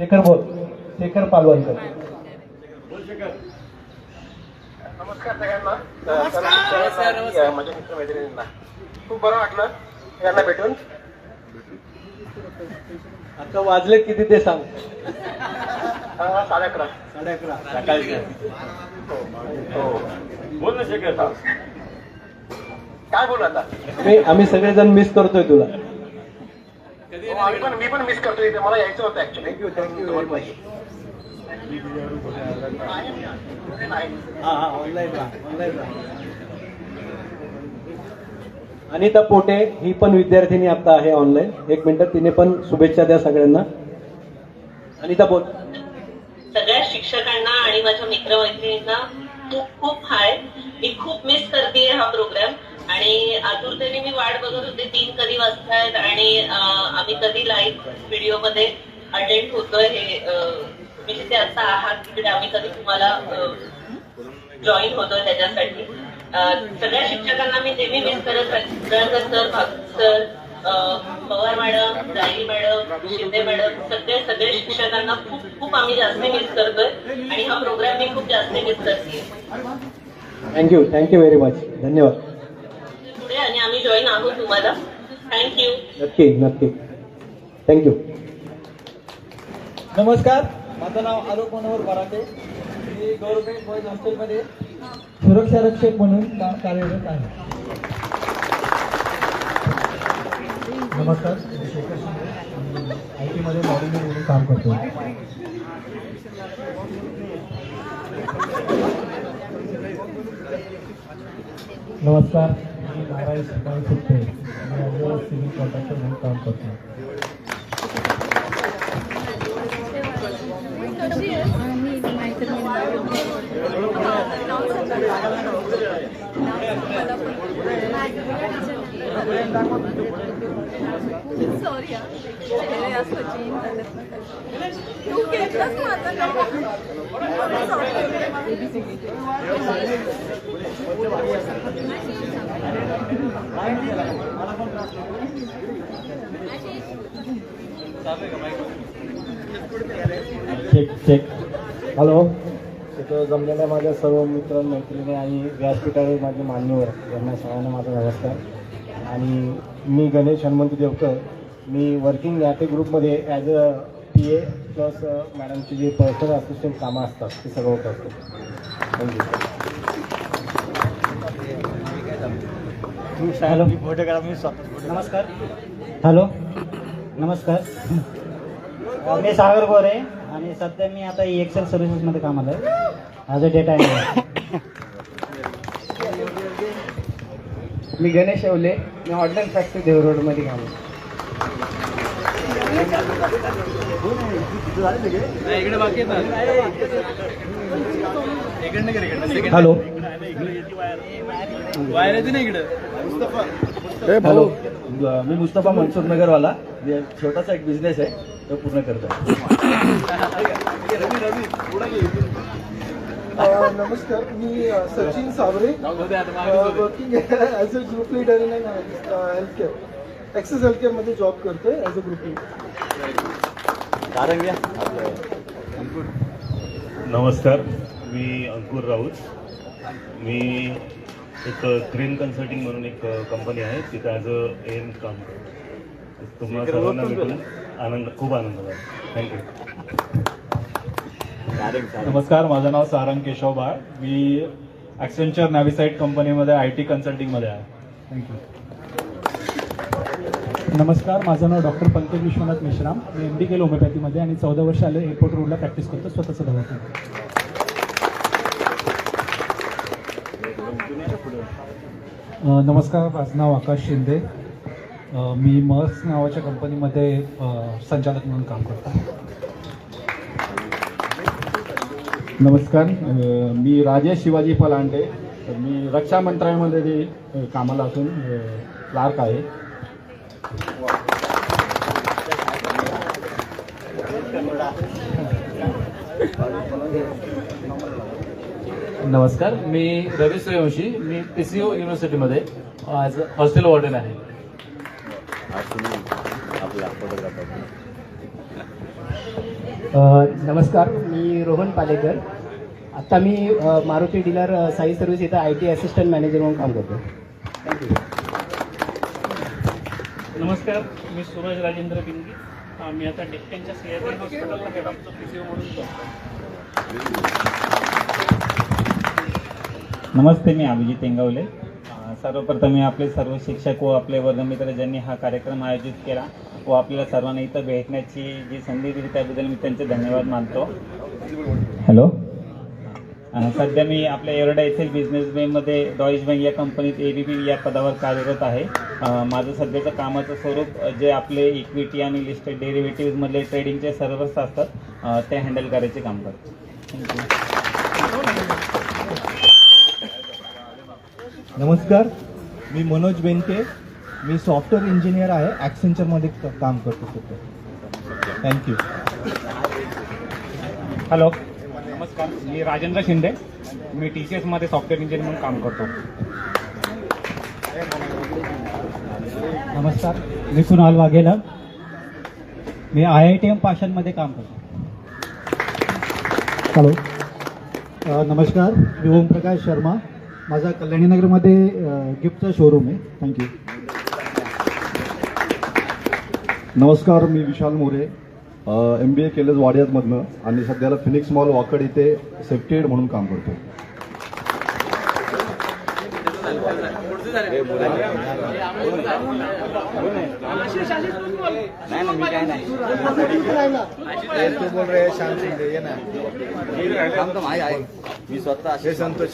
शेखर बोल शेखर पालवणकर नमस्कार सगळ्यांना. नमस्कार. माझ्या मित्र मैत्रिणींना खूप बरं वाटलं यांना भेटून. आता वाजले किती ते सांग. साडे अकरा. साडे अकरा. हो. बोल ना शेखर. काय बोलू आता? मी आम्ही सगळेजण मिस करतोय तुला. आम्ही पण मी पण मिस करतो इथे. मला यायचं होतं actually thank you thank you Anita Pote ही पण विद्यार्थिनी आता आहे ऑनलाईन एक मिनिट तिने पण शुभेच्छा द्या सगळ्यांना. अनिता बोल सगळ्या शिक्षकांना आणि माझ्या मित्रमैत्रिणींना खूप खूप हाय मी खूप मिस करते हा प्रोग्राम आणि आतुरतेने मी वाट बघत होते. तीन कधी वाजतायत आणि आम्ही कधी लाईव्ह व्हिडिओमध्ये अटेंड होतोय हे तुम्ही जिथे आता आहात तिकडे आम्ही कधी तुम्हाला जॉईन होतोय त्याच्यासाठी. सगळ्या शिक्षकांना मी नेहमी मिस करत sir Bhagwat sir Pawar madam Jai madam Shinde madam सगळे सगळे शिक्षकांना खूप खूप आम्ही जास्त मिस करतोय. आणि हा प्रोग्राम मी खूप जास्त मिस करते थँक्यू थँक्यू व्हेरी मच धन्यवाद. आम्ही जॉईन आहोत तुम्हाला. थँक्यू नक्की नक्की. थँक्यू नमस्कार. माझं नाव आलोक मनोहर बराटे. मी गव्हर्नमेंट बॉईज हॉस्टेलमध्ये सुरक्षा रक्षक म्हणून काम कार्यरत आहे. नमस्कार. मी शेखर शिंदे. आय टीमध्ये मॉडेलिंग म्हणून काम करतो नमस्कार. सकाळी सकाळी सुटते. मी सिव्हिल कॉन्ट्रॅक्टर म्हणून काम करतो Sorry, you Check, check. Hello. तिथं जमलेल्या माझ्या सर्व मित्र मैत्रिणी आणि व्यासपीठावर माझे मान्यवर यांना सगळ्यांना माझा नमस्कार. आणि मी गणेश हनुमंत देवकर. मी वर्किंग याटे ग्रुपमध्ये as a P A plus मॅडमची जे पर्सनल असिस्टंट कामं असतात ते सगळं होत असतं हॅलो नमस्कार. हॅलो नमस्कार. मी सागर गोरे आणि सध्या मी आता एक्सेल सर्व्हिसेसमध्ये कामाला आहे ॲज अ डेटा एंट्री मी गणेश येवले. मी ऑर्डनल फॅक्टरी देव रोडमध्ये काम हॅलो हॅलो मी मुस्तफा मनसुख नगरवाला. छोटासा एक बिझनेस आहे. तो पूर्ण करतो. नमस्कार मी Sachin Saware working as a group leader in health care access health केअरमध्ये जॉब करतोय ॲज अ ग्रुप लीडर नमस्कार मी अंकुर राऊत. मी एक क्रेन कन्सल्टिंग म्हणून एक कंपनी आहे. तिथं ॲज अ एम काम करतो. तुम्हाला सर्वांना भेटून आनंद खूप आनंद झाला. थँक्यू नमस्कार माझं नाव सारंग केशव बाळ. मी ॲक्सेंचर नॅव्हिसाईट कंपनीमध्ये आय टी कन्सल्टिंगमध्ये आहे. थँक्यू नमस्कार माझं नाव डॉक्टर पंकज विश्वनाथ मेश्राम. मी एम डी केलं होमिओपॅथीमध्ये आणि चौदा वर्ष आले एअरपोर्ट रोडला प्रॅक्टिस करतो स्वतःचं दवाखाना. अ, नमस्कार माझं नाव आकाश शिंदे. मी मर्स नावाच्या कंपनीमध्ये संचालक म्हणून काम करतो. नमस्कार. मी राजेश शिवाजी पलांडे. तर मी रक्षा मंत्रालयामध्ये कामाला असून क्लार्क आहे. नमस्कार. मी रवी सूर्यवंशी मी पी सी यू युनिव्हर्सिटीमध्ये ॲज हॉस्टेल वॉर्डन आहे. अ, नमस्कार मी रोहन पालेकर. आत्ता मी मारुती डीलर साई सर्व्हिस इथं आय टी असिस्टंट मॅनेजर म्हणून काम करतो थँक्यू नमस्कार मी सूरज राजेंद्र बिंगी मी आता डेक्कनच्या सियारी हॉस्पिटलला हेड ऑफचं पी सी ओ म्हणून करतो नमस्ते मी अभिजित एंगवले. सर्वप्रथम मी आपले सर्व शिक्षक व आपले वर्गमित्र ज्यांनी हा कार्यक्रम आयोजित केला व आपल्याला सर्वांना इथं भेटण्याची जी संधी दिली त्याबद्दल मी त्यांचे धन्यवाद मानतो. हॅलो सध्या मी आपल्या एरडा येथील बिझनेस बँकमध्ये डॉईश बँक या कंपनीत ए बी पी या पदावर कार्यरत आहे. माझं सध्याचं कामाचं स्वरूप जे आपले इक्विटी आणि लिस्टेड डेरिव्हेटिव्हमधले ट्रेडिंगचे सर्वच असतात ते हँडल करायचे काम करतो. थँक्यू नमस्कार. मी मनोज बेनके. मी सॉफ्टवेअर इंजिनियर आहे. ॲक्सेंचरमध्ये काम करतो सध्या. थँक्यू हॅलो नमस्कार. मी राजेंद्र शिंदे. मी टी सी एसमध्ये सॉफ्टवेअर इंजिनियर म्हणून काम करतो. नमस्कार. मी कुणाल वाघेला. मी आय आय टी एम पाषाणमध्ये काम करतो. हॅलो नमस्कार. मी ओमप्रकाश शर्मा. माझा कल्याणीनगरमध्ये गिफ्टचा शोरूम आहे. थँक्यू नमस्कार मी विशाल मोरे. एम बी ए केलं वाडियातमधनं आणि सध्याला फिनिक्स मॉल वाकड इथे सेफ्टी एड म्हणून काम करतो मी स्वतः संतोष.